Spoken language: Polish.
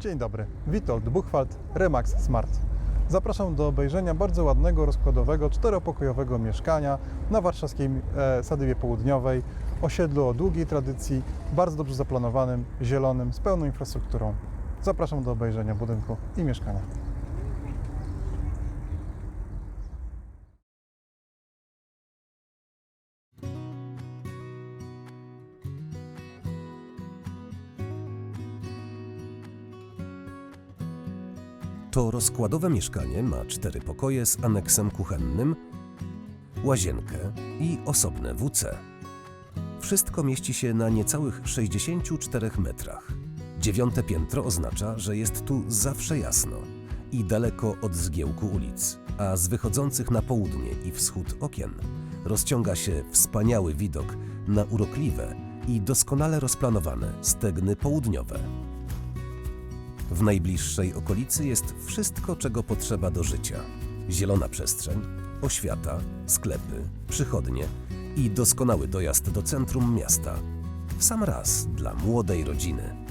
Dzień dobry, Witold Buchwald, Remax Smart. Zapraszam do obejrzenia bardzo ładnego, rozkładowego, czteropokojowego mieszkania na warszawskiej e, Sadywie Południowej, osiedlu o długiej tradycji, bardzo dobrze zaplanowanym, zielonym, z pełną infrastrukturą. Zapraszam do obejrzenia budynku i mieszkania. To rozkładowe mieszkanie ma cztery pokoje z aneksem kuchennym, łazienkę i osobne WC. Wszystko mieści się na niecałych 64 metrach. Dziewiąte piętro oznacza, że jest tu zawsze jasno i daleko od zgiełku ulic, a z wychodzących na południe i wschód okien rozciąga się wspaniały widok na urokliwe i doskonale rozplanowane stegny południowe. W najbliższej okolicy jest wszystko, czego potrzeba do życia: zielona przestrzeń, oświata, sklepy, przychodnie i doskonały dojazd do centrum miasta. W sam raz dla młodej rodziny.